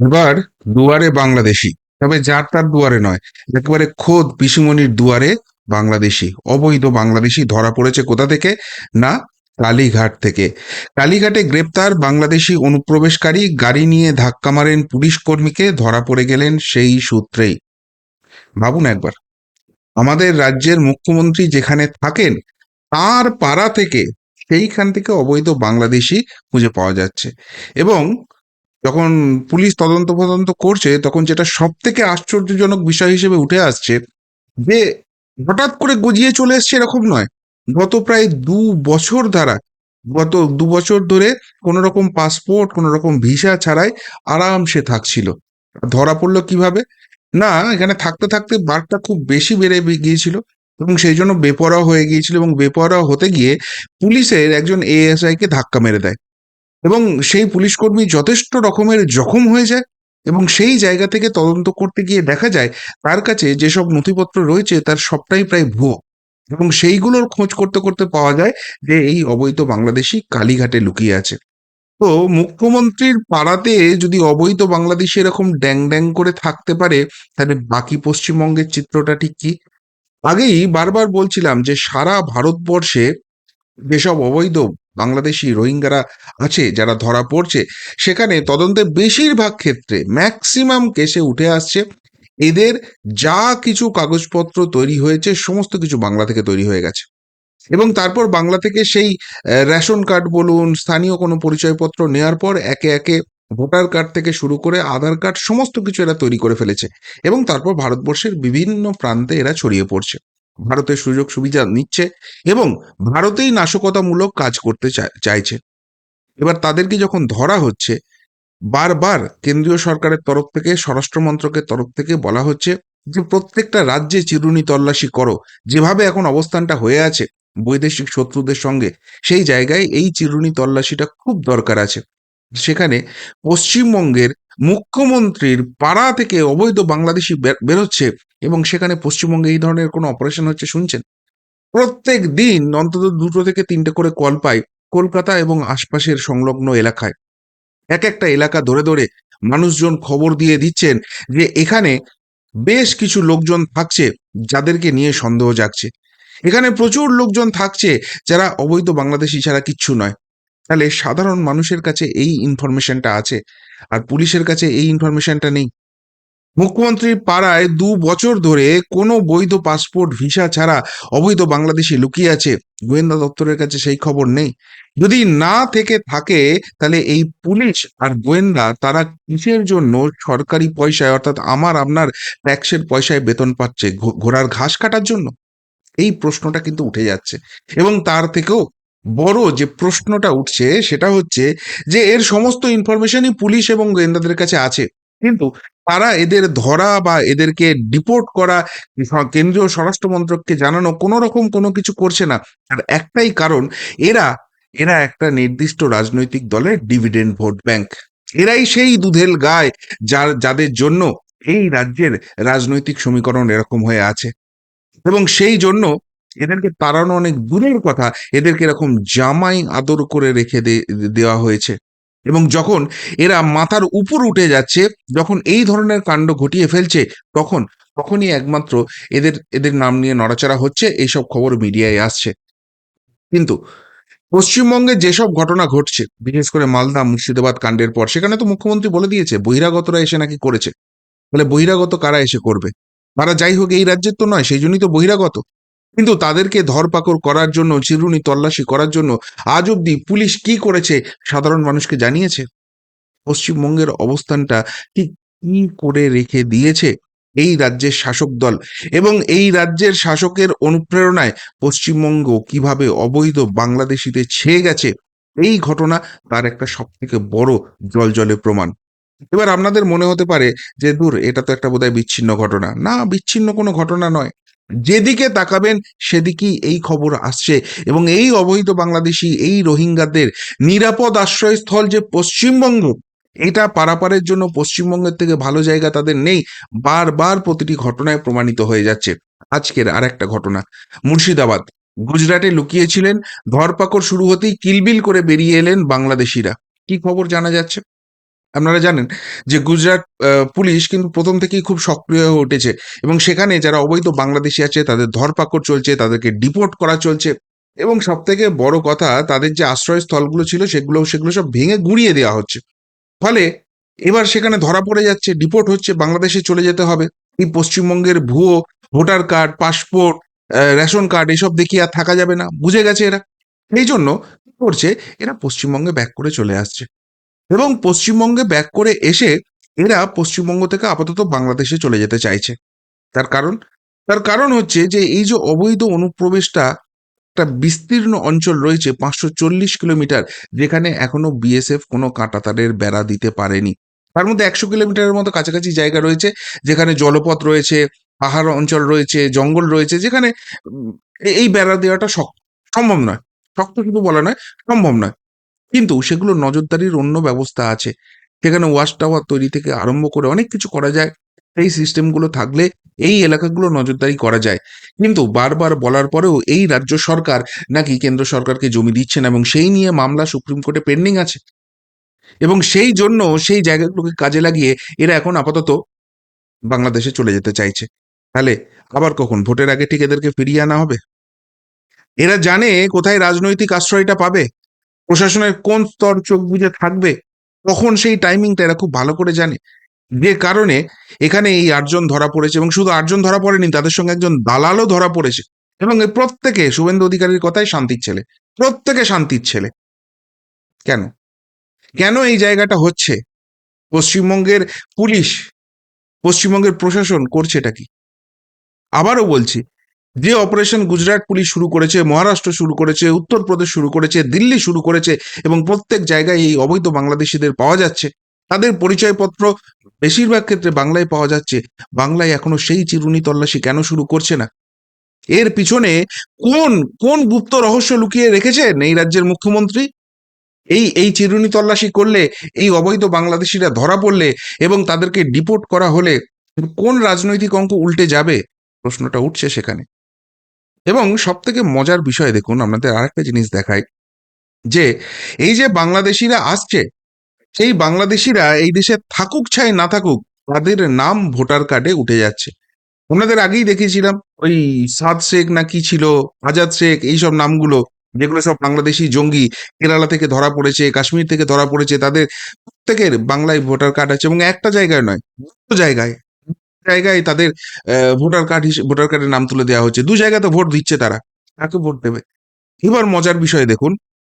এবার দুয়ারে বাংলাদেশি, তবে যার তার দুয়ারে নয়, একেবারে খোদ পিসুমনির দুয়ারে বাংলাদেশি, অবৈধ বাংলাদেশি ধরা পড়েছে কোথা থেকে? না, কালীঘাট থেকে। কালীঘাটে গ্রেপ্তার বাংলাদেশি অনুপ্রবেশকারী গাড়ি নিয়ে ধাক্কা মারেন পুলিশ কর্মীকে, ধরা পড়ে গেলেন সেই সূত্রেই। ভাবুন একবার, আমাদের রাজ্যের মুখ্যমন্ত্রী যেখানে থাকেন, তার পাড়া থেকে সেইখান থেকে অবৈধ বাংলাদেশি খুঁজে পাওয়া যাচ্ছে। এবং যখন পুলিশ তদন্ত ফদন্ত করছে, তখন যেটা সব থেকে আশ্চর্যজনক বিষয় হিসেবে উঠে আসছে, যে হঠাৎ করে গজিয়ে চলে এসছে এরকম নয়। গত প্রায় দু বছর দ্বারা, গত দু বছর ধরে কোনো রকম পাসপোর্ট কোনো রকম ভিসা ছাড়াই আরামসে থাকছিল। ধরা পড়ল কীভাবে? না, এখানে থাকতে থাকতে বারটা খুব বেশি বেড়ে গিয়েছিল এবং সেই জন্য বেপরোয়া হয়ে গিয়েছিল এবং বেপরোয়া হতে গিয়ে পুলিশের একজন এএসআই কে ধাক্কা মেরে দেয়। এবং সেই পুলিশ কর্মী যথেষ্ট রকমের জখম হয়ে যায় এবং সেই জায়গা থেকে তদন্ত করতে গিয়ে দেখা যায় তার কাছে যেসব নথিপত্র রয়েছে তার সবটাই প্রায় ভুয়ো। এবং সেইগুলোর খোঁজ করতে করতে পাওয়া যায় যে এই অবৈধ বাংলাদেশি কালীঘাটে লুকিয়ে আছে। তো মুখ্যমন্ত্রীর পাড়াতে যদি অবৈধ বাংলাদেশি এরকম ড্যাং ড্যাং করে থাকতে পারে, তাহলে বাকি পশ্চিমবঙ্গের চিত্রটা ঠিক কি? আগেই বারবার বলছিলাম যে সারা ভারতবর্ষে যেসব অবৈধ বাংলাদেশি রোহিঙ্গারা আছে যারা ধরা পড়ছে। সেখানে তদন্তের বেশিরভাগ ক্ষেত্রে ম্যাক্সিমাম কেসে উঠে আসছে। এদের যা কিছু কাগজপত্র তৈরি হয়েছে, সমস্ত কিছু বাংলা থেকে তৈরি হয়ে গেছে। এবং তারপর বাংলা থেকে সেই রেশন কার্ড বলুন, স্থানীয় কোনো পরিচয়পত্র নেওয়ার পর একে একে ভোটার কার্ড থেকে শুরু করে আধার কার্ড, সমস্ত কিছু এরা তৈরি করে ফেলেছে। এবং তারপর ভারতবর্ষের বিভিন্ন প্রান্তে এরা ছড়িয়ে পড়ছে। ভারতের সুযোগ সুবিধা নিচ্ছে এবং ভারতেই নাশকতামূলক কাজ করতে চাইছে। এবার তাদেরকে যখন ধরা হচ্ছে, বারবার কেন্দ্রীয় সরকারের তরফ থেকে, স্বরাষ্ট্র মন্ত্রকের তরফ থেকে বলা হচ্ছে যে প্রত্যেকটা রাজ্যে চিরুনি তল্লাশি করো। যেভাবে এখন অবস্থানটা হয়ে আছে বৈদেশিক শত্রুদের সঙ্গে, সেই জায়গায় এই চিরুনি তল্লাশিটা খুব দরকার আছে। সেখানে পশ্চিমবঙ্গের মুখ্যমন্ত্রীর পাড়া থেকে অবৈধ বাংলাদেশি বেরোচ্ছে এবং সেখানে পশ্চিমবঙ্গে এই ধরনের কোনো অপারেশন হচ্ছে, শুনছেন? প্রত্যেক দিন অন্তত দুটো থেকে তিনটে করে কল পাই কলকাতা এবং আশপাশের সংলগ্ন এলাকায়। এক একটা এলাকা ধরে ধরে মানুষজন খবর দিয়ে দিচ্ছেন যে এখানে বেশ কিছু লোকজন থাকছে যাদেরকে নিয়ে সন্দেহ জাগছে। এখানে প্রচুর লোকজন থাকছে যারা অবৈধ বাংলাদেশি ছাড়া কিচ্ছু নয়। তাহলে সাধারণ মানুষের কাছে এই ইনফরমেশনটা আছে, আর পুলিশের কাছে এই ইনফরমেশনটা নেই। মুখ্যমন্ত্রীর পাড়ায় দু বছর ধরে কোনো বৈধ পাসপোর্ট, ভিসা ছাড়া অবৈধ বাংলাদেশি লুকিয়ে আছে। গোয়েন্দা দপ্তরের কাছে সেই খবর নেই। যদি না থেকে থাকে, তাহলে এই পুলিশ আর গোয়েন্দা তারা কিসের জন্য সরকারি পয়সায়, অর্থাৎ আমার, আপনার ট্যাক্সের পয়সায় বেতন পাচ্ছে? ঘোড়ার ঘাস কাটার জন্য? এই প্রশ্নটা কিন্তু উঠে যাচ্ছে। এবং তার থেকেও বড় যে প্রশ্নটা উঠছে, সেটা হচ্ছে যে এর সমস্ত ইনফরমেশনই পুলিশ এবং গোয়েন্দাদের কাছে আছে। কিন্তু তারা এদের ধরা বা এদেরকে ডিপোর্ট করা কেন্দ্রীয় স্বরাষ্ট্র মন্ত্রককে জানানো কোনো রকম কোনো কিছু করছে না। আর একটাই কারণ, এরা এরা একটা নির্দিষ্ট রাজনৈতিক দলের ডিভিডেন্ড ভোট ব্যাংক এরাই সেই দুধেল গায় যার, যাদের জন্য এই রাজ্যের রাজনৈতিক সমীকরণ এরকম হয়ে আছে। এবং সেই জন্য এদেরকে তাড়ানো অনেক দূরের কথা। এদেরকে এরকম জামাই আদর করে রেখে দেওয়া হয়েছে। এবং যখন এরা মাথার উপর উঠে যাচ্ছে, যখন এই ধরনের কাণ্ড ঘটিয়ে ফেলছে, তখন, তখনই একমাত্র এদের এদের নাম নিয়ে নড়াচড়া হচ্ছে, এইসব খবর মিডিয়ায় আসছে। কিন্তু পশ্চিমবঙ্গে যেসব ঘটনা ঘটছে, বিশেষ করে মালদা মুর্শিদাবাদ কাণ্ডের পর, সেখানে তো মুখ্যমন্ত্রী বলে দিয়েছে, বহিরাগতরা এসে নাকি করেছে। বলে বহিরাগত কারা এসে করবে? তারা যাই হোক, এই রাজ্যের তো নয়, সেই জন্যই তো বহিরাগত। কিন্তু তাদেরকে ধরপাকড় করার জন্য, চিরুনি তল্লাশি করার জন্য আজ অব্দি পুলিশ কি করেছে সাধারণ মানুষকে জানিয়েছে? পশ্চিমবঙ্গের অবস্থানটা ঠিক কি করে রেখে দিয়েছে এই রাজ্যের শাসক দল? এবং এই রাজ্যের শাসকের অনুপ্রেরণায় পশ্চিমবঙ্গ কীভাবে অবৈধ বাংলাদেশিতে ছেয়ে গেছে? এই ঘটনা তার একটা সব থেকে বড় জল জলে প্রমাণ। এবার আপনাদের মনে হতে পারে যে, দূর, এটা তো একটা বোধহয় বিচ্ছিন্ন ঘটনা। না, বিচ্ছিন্ন কোনো ঘটনা নয়। যেদিকে তাকাবেন, সেদিকেই এই খবর আসছে। এবং এই অবৈধ বাংলাদেশি, এই রোহিঙ্গাদের নিরাপদ আশ্রয়স্থল যে পশ্চিমবঙ্গ, এটা পারাপারের জন্য পশ্চিমবঙ্গের থেকে ভালো জায়গা তাদের নেই। বারবার প্রতিটি ঘটনায় প্রমাণিত হয়ে যাচ্ছে। আজকের আর একটা ঘটনা। মুর্শিদাবাদ। গুজরাটে লুকিয়েছিলেন, ধরপাকড় শুরু হতেই কিলবিল করে বেরিয়ে এলেন বাংলাদেশিরা। কি খবর জানা যাচ্ছে? আপনারা জানেন যে গুজরাট পুলিশ কিন্তু প্রথম থেকেই খুব সক্রিয় হয়ে উঠেছে এবং সেখানে যারা অবৈধ বাংলাদেশি আছে, তাদের ধরপাকড় চলছে, তাদেরকে ডিপোর্ট করা চলছে এবং সব থেকে বড় কথা, তাদের যে আশ্রয়স্থলগুলো ছিল সেগুলো সেগুলো সব ভেঙে গুঁড়িয়ে দেওয়া হচ্ছে। ফলে এবার সেখানে ধরা পড়ে যাচ্ছে, ডিপোর্ট হচ্ছে, বাংলাদেশে চলে যেতে হবে। এই পশ্চিমবঙ্গের ভুয়ো, voter card, passport ration card এসব দেখিয়ে আর থাকা যাবে না, বুঝে গেছে এরা। এই জন্য কি করছে, এরা পশ্চিমবঙ্গে ব্যাক করে চলে আসছে। এবং পশ্চিমবঙ্গে ব্যাক করে এসে এরা পশ্চিমবঙ্গ থেকে আপাতত বাংলাদেশে চলে যেতে চাইছে। তার কারণ তার কারণ হচ্ছে যে এই যে অবৈধ অনুপ্রবেশটা একটা বিস্তীর্ণ অঞ্চল রয়েছে, পাঁচশো চল্লিশ কিলোমিটার, যেখানে এখনও বিএসএফ কোনো কাঁটাতারের বেড়া দিতে পারেনি। তার মধ্যে একশো কিলোমিটারের মতো কাছাকাছি জায়গা রয়েছে, যেখানে জলপথ রয়েছে, পাহাড় অঞ্চল রয়েছে, জঙ্গল রয়েছে, যেখানে এই বেড়া দেওয়াটা সম্ভব নয়। শক্ত শুধু বলা নয়, সম্ভব নয়। কিন্তু সেগুলো নজরদারির অন্য ব্যবস্থা আছে। সেখানে ওয়াশ টাওয়ার তৈরি থেকে আরম্ভ করে অনেক কিছু করা যায়। এই সিস্টেমগুলো থাকলে এই এলাকাগুলো নজরদারি করা যায়। কিন্তু বারবার বলার পরেও এই রাজ্য সরকার নাকি কেন্দ্র সরকারকে জমি দিচ্ছে না এবং সেই নিয়ে মামলা সুপ্রিম কোর্টে পেন্ডিং আছে। এবং সেই জন্য সেই জায়গাগুলোকে কাজে লাগিয়ে এরা এখন আপাতত বাংলাদেশে চলে যেতে চাইছে। তাহলে আবার কখন? ভোটের আগে ঠিক এদেরকে ফিরিয়ে আনা হবে? এরা জানে কোথায় রাজনৈতিক আশ্রয়টা পাবে। প্রশাসনের কোন স্তর চোখ বুঝে থাকবে, তখন সেই টাইমিংটা এরা খুব ভালো করে জানে। যে কারণে এখানে এই আটজন ধরা পড়েছে এবং শুধু আটজন ধরা পড়েনি, তাদের সঙ্গে একজন দালালও ধরা পড়েছে। এবং প্রত্যেকে, শুভেন্দু অধিকারীর কথাই শান্তির ছেলে, প্রত্যেকে শান্তির ছেলে। কেন? কেন এই জায়গাটা হচ্ছে? পশ্চিমবঙ্গের পুলিশ, পশ্চিমবঙ্গের প্রশাসন করছে এটা কি? আবারও বলছি যে অপারেশন গুজরাট পুলিশ শুরু করেছে, মহারাষ্ট্র শুরু করেছে, উত্তরপ্রদেশ শুরু করেছে, দিল্লি শুরু করেছে এবং প্রত্যেক জায়গায় এই অবৈধ বাংলাদেশিদের পাওয়া যাচ্ছে। তাদের পরিচয়পত্র বেশিরভাগ ক্ষেত্রে বাংলায় পাওয়া যাচ্ছে। বাংলায় এখনও সেই চিরুনি তল্লাশি কেন শুরু করছে না? এর পিছনে কোন কোন গুপ্ত রহস্য লুকিয়ে রেখেছেন এই রাজ্যের মুখ্যমন্ত্রী? এই এই চিরুনি তল্লাশি করলে, এই অবৈধ বাংলাদেশিরা ধরা পড়লে এবং তাদেরকে ডিপোর্ট করা হলে কোন রাজনৈতিক অঙ্ক উল্টে যাবে? প্রশ্নটা উঠছে সেখানে। এবং সব থেকে মজার বিষয় দেখুন, আপনাদের আরেকটা জিনিস দেখায় যে এই যে বাংলাদেশিরা আসছে সেই বাংলাদেশিরা এই দেশে থাকুক চাই না থাকুক, তাদের নাম ভোটার কার্ডে উঠে যাচ্ছে। ওনাদের আগেই দেখেছিলাম ওই সাদ শেখ না কি ছিল, আজাদ শেখ, এইসব নামগুলো, যেগুলো সব বাংলাদেশি জঙ্গি, কেরালা থেকে ধরা পড়েছে, কাশ্মীর থেকে ধরা পড়েছে, তাদের প্রত্যেকের বাংলায় ভোটার কার্ড আছে এবং একটা জায়গায় নয়, দুটো জায়গায়। জায়গায় তাদের ভোটার কার্ড ভোটার কার্ডের নাম তুলে দেওয়া হচ্ছে। দু জায়গাতে ভোট দিচ্ছে তারা। কাকে ভোট দেবে? এবার মজার বিষয় দেখুন।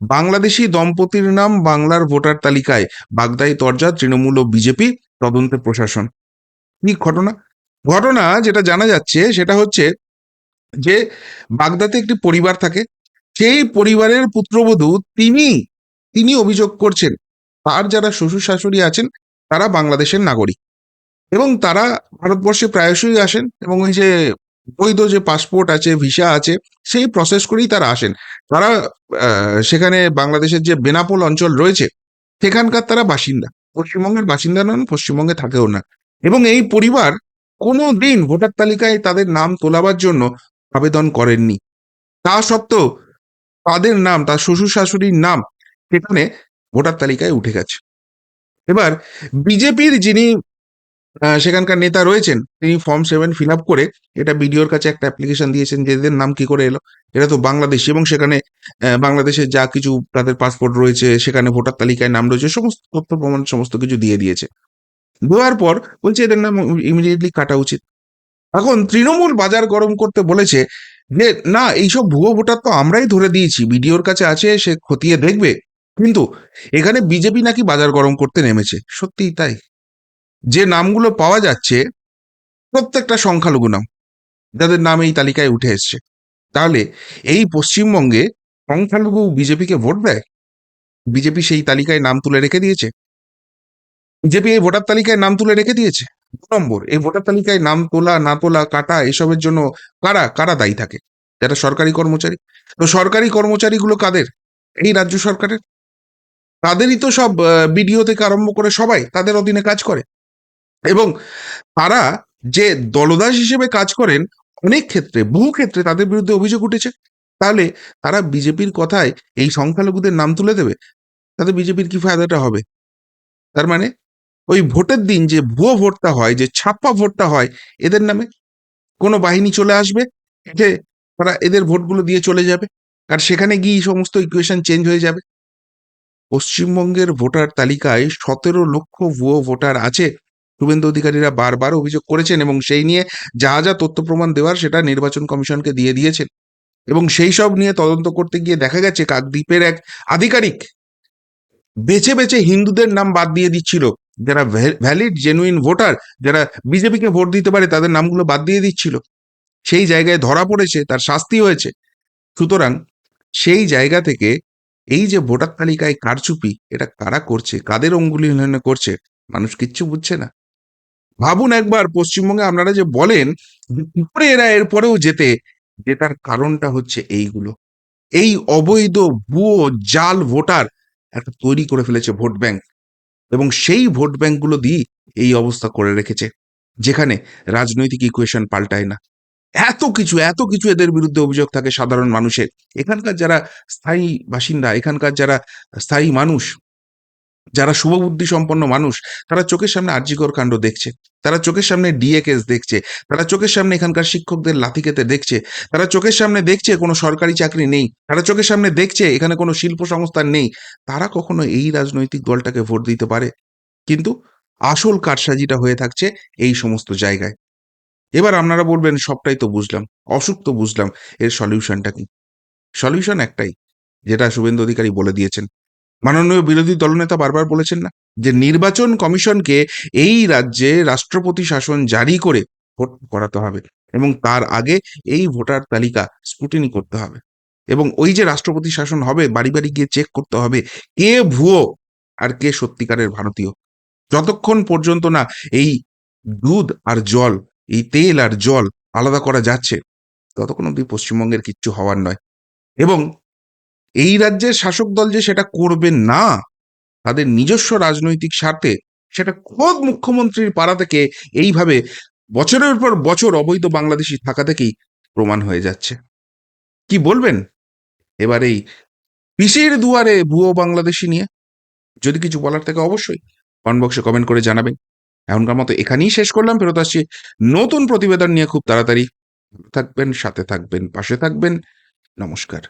বাংলাদেশি দম্পতির নাম বাংলার ভোটার তালিকায় বাগদাই তরজা, তৃণমূল ও বিজেপি, তদন্তে প্রশাসন। কি ঘটনা? ঘটনা যেটা জানা যাচ্ছে সেটা হচ্ছে যে বাগদাতে একটি পরিবার থাকে। সেই পরিবারের পুত্রবধূ তিনি তিনি অভিযোগ করছেন, তার যারা শ্বশুর শাশুড়ি আছেন, তারা বাংলাদেশের নাগরিক। এবং তারা ভারতবর্ষে প্রায়শই আসেন এবং ওই যে বৈধ যে পাসপোর্ট আছে ভিসা আছে, সেই প্রসেস করেই তারা আসেন। তারা সেখানে বাংলাদেশের যে বেনাপোল অঞ্চল রয়েছে, সেখানকার তারা বাসিন্দা। পশ্চিমবঙ্গের বাসিন্দা নন, পশ্চিমবঙ্গে থাকেও না। এবং এই পরিবার কোনো দিন ভোটার তালিকায় তাদের নাম তোলাবার জন্য আবেদন করেননি। তা সত্ত্বেও তাদের নাম, তার শ্বশুর শাশুড়ির নাম সেখানে ভোটার তালিকায় উঠে গেছে। এবার বিজেপির যিনি সেখানকার নেতা রয়েছেন, তিনি ফর্ম সেভেন ফিল আপ করে এটা বিডিওর কাছে একটা অ্যাপ্লিকেশন দিয়েছেন যে এদের নাম কি করে এলো। এটা তো বাংলাদেশ এবং সেখানে বাংলাদেশের যা কিছু তাদের পাসপোর্ট রয়েছে, সেখানে ভোটার তালিকায় নাম রয়েছে, সমস্ত তথ্য, প্রমাণ, সমস্ত কিছু দিয়ে দিয়েছে। দেওয়ার পর বলছে এদের নাম ইমিডিয়েটলি কাটা উচিত। এখন তৃণমূল বাজার গরম করতে বলেছে যে, না, এইসব ভুয়ো ভোটার তো আমরাই ধরে দিয়েছি বিডিওর কাছে আছে, সে খতিয়ে দেখবে। কিন্তু এখানে বিজেপি নাকি বাজার গরম করতে নেমেছে, সত্যিই তাই। যে নামগুলো পাওয়া যাচ্ছে, প্রত্যেকটা সংখ্যালঘু নাম, যাদের নাম এই তালিকায় উঠে এসছে। তাহলে এই পশ্চিমবঙ্গে সংখ্যালঘু বিজেপিকে ভোট দেয়? বিজেপি সেই তালিকায় নাম তুলে রেখে দিয়েছে? বিজেপি এই ভোটার তালিকায় নাম তুলে রেখে দিয়েছে? দু নম্বর, এই ভোটার তালিকায় নাম তোলা, না তোলা, কাটা, এসবের জন্য কারা কারা দায়ী থাকে? যারা সরকারি কর্মচারী। তো সরকারি কর্মচারীগুলো কাদের? এই রাজ্য সরকারের। তাদেরই তো সব বিডিও থেকে আরম্ভ করে সবাই তাদের অধীনে কাজ করে। এবং তারা যে দলদাস হিসেবে কাজ করেন, অনেক ক্ষেত্রে, বহু ক্ষেত্রে তাদের বিরুদ্ধে অভিযোগ উঠেছে। তাহলে তারা বিজেপির কথায় এই সংখ্যালঘুদের নাম তুলে দেবে? তাতে বিজেপির কি ফায়দাটা হবে? তার মানে ওই ভোটের দিন যে ভুয়ো ভোটটা হয়, যে ছাপ্পা ভোটটা হয়, এদের নামে কোনো বাহিনী চলে আসবে যে তারা এদের ভোটগুলো দিয়ে চলে যাবে। আর সেখানে গিয়ে সমস্ত ইকুয়েশন চেঞ্জ হয়ে যাবে। পশ্চিমবঙ্গের ভোটার তালিকায় সতেরো লক্ষ ভুয়ো ভোটার আছে। শুভেন্দু অধিকারীরা বারবার অভিযোগ করেছেন এবং সেই নিয়ে যা যা তথ্য প্রমাণ দেওয়ার সেটা নির্বাচন কমিশনকে দিয়ে দিয়েছেন। এবং সেই সব নিয়ে তদন্ত করতে গিয়ে দেখা গেছে কাকদ্বীপের এক আধিকারিক বেছে বেছে হিন্দুদের নাম বাদ দিয়ে দিচ্ছিল। যারা ভ্যালিড, জেনুইন ভোটার, যারা বিজেপিকে ভোট দিতে পারে তাদের নামগুলো বাদ দিয়ে দিচ্ছিল। সেই জায়গায় ধরা পড়েছে, তার শাস্তি হয়েছে। সুতরাং সেই জায়গা থেকে এই যে ভোটার তালিকায় কারচুপি, এটা কারা করছে, কাদের অঙ্গুলি করছে, মানুষ কিচ্ছু বুঝছে না। ভাবুন একবার, পশ্চিমবঙ্গে আপনারা যে বলেন এরা এরপরেও যেতে যে তার কারণটা হচ্ছে এইগুলো। এই অবৈধ ভুয়ো জাল ভোটার একটা তৈরি করে ফেলেছে ভোট ব্যাংক এবং সেই ভোট ব্যাংকগুলো দিয়ে এই অবস্থা করে রেখেছে, যেখানে রাজনৈতিক ইকুয়েশন পাল্টায় না। এত কিছু এত কিছু এদের বিরুদ্ধে অভিযোগ থাকে সাধারণ মানুষের। এখানকার যারা স্থায়ী বাসিন্দা, এখানকার যারা স্থায়ী মানুষ যারা শুভবুদ্ধি সম্পন্ন মানুষ, তারা চোখের সামনে আর্যিকর কাণ্ড দেখছে, তারা চোখের সামনে ডিএ কেস দেখছে, তারা চোখের সামনে এখানকার শিক্ষকদের লাথি খেতে দেখছে, তারা চোখের সামনে দেখছে কোনো সরকারি চাকরি নেই, তারা চোখের সামনে দেখছে এখানে কোনো শিল্প সংস্থান নেই, তারা কখনো এই রাজনৈতিক দলটাকে ভোট দিতে পারে? কিন্তু আসল কারসাজিটা হয়ে থাকছে এই সমস্ত জায়গায়। এবার আপনারা বলবেন, সবটাই তো বুঝলাম, অসুখ তো বুঝলাম, এর সলিউশনটা কি? সলিউশন একটাই, যেটা শুভেন্দু অধিকারী বলে দিয়েছেন মাননীয় বিরোধী দলনেতা বারবার বলেছেন না যে নির্বাচন কমিশনকে এই রাজ্যে রাষ্ট্রপতি শাসন জারি করে ভোট করাতে হবে এবং তার আগে এই ভোটার তালিকা স্ক্রুটিনি করতে হবে। এবং ওই যে রাষ্ট্রপতি শাসন হবে, বাড়ি বাড়ি গিয়ে চেক করতে হবে কে ভুয়ো আর কে সত্যিকারের ভারতীয়। যতক্ষণ পর্যন্ত না এই দুধ আর জল, এই তেল আর জল আলাদা করা যাচ্ছে, ততক্ষণ অব্দি পশ্চিমবঙ্গের কিচ্ছু হওয়ার নয়। এবং এই রাজ্যের শাসক দল যে সেটা করবে না, তাদের নিজস্ব রাজনৈতিক স্বার্থে সেটা খোদ মুখ্যমন্ত্রীর পাড়া থেকে এইভাবে বছরের পর বছর অবৈধ বাংলাদেশি থাকা থেকেই প্রমাণ হয়ে যাচ্ছে। কি বলবেন? এবার এই পিসির দুয়ারে ভুয়ো বাংলাদেশি নিয়ে যদি কিছু বলার থাকে অবশ্যই কমেন্ট বক্সে কমেন্ট করে জানাবেন। এখনকার মতো এখানেই শেষ করলাম, ফেরত আসছি নতুন প্রতিবেদন নিয়ে খুব তাড়াতাড়ি। থাকবেন, সাথে থাকবেন, পাশে থাকবেন। নমস্কার।